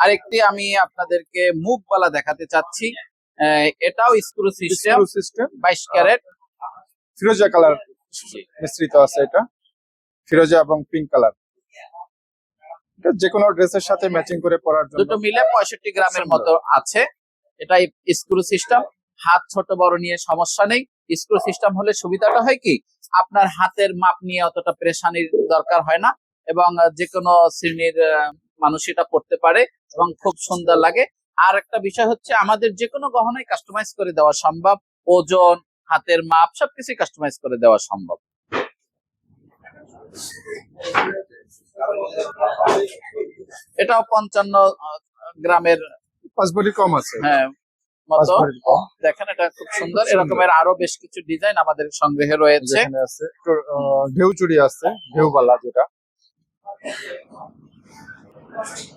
আরেকটি আমি আপনাদেরকে মুখবালা দেখাতে চাচ্ছি। এটাও স্ক্রু সিস্টেম। সিস্টেম। বাইশ ক্যারেট। ফিরোজা কালার মিশ্রিত আছে এটা। ফিরোজা এবং পিঙ্ক কালার। এটা যে কোনো ড্রেসের সাথে ম্যাচিং করে পরার জন্য। দুটো মিলে পঁয়ষট্টি গ্রামের মতো আছে। এটা স্ক্রু সিস্টেম। হাত ছোট বড় নিয়ে সমস্যা নেই। স্ক্রু সিস্টেম হলে সুবিধাটা হয় কি? আপনার হাতের মাপ নিয়ে অতটা প্রেশানির দরকার হয় না। এবং যে কোনো শ্রেণির মানুষ এটা পড়তে পারে এবং খুব সুন্দর লাগে। আর একটা বিষয় হচ্ছে আমাদের যে কোনো গহনায় কাস্টমাইজ করে দেওয়া সম্ভব। ওজন হাতের মাপ সবকিছু কাস্টমাইজ করে দেওয়া সম্ভব। এটাও পঞ্চান্ন গ্রামের পাঁচ বডি কম আছে। হ্যাঁ মতো। দেখেন এটা খুব সুন্দর। এরকমের আরও বেশ কিছু ডিজাইন আমাদের সংগ্রহে রয়েছে। ঢেউ চুড়ি আছে ঢেউ বালা যেটা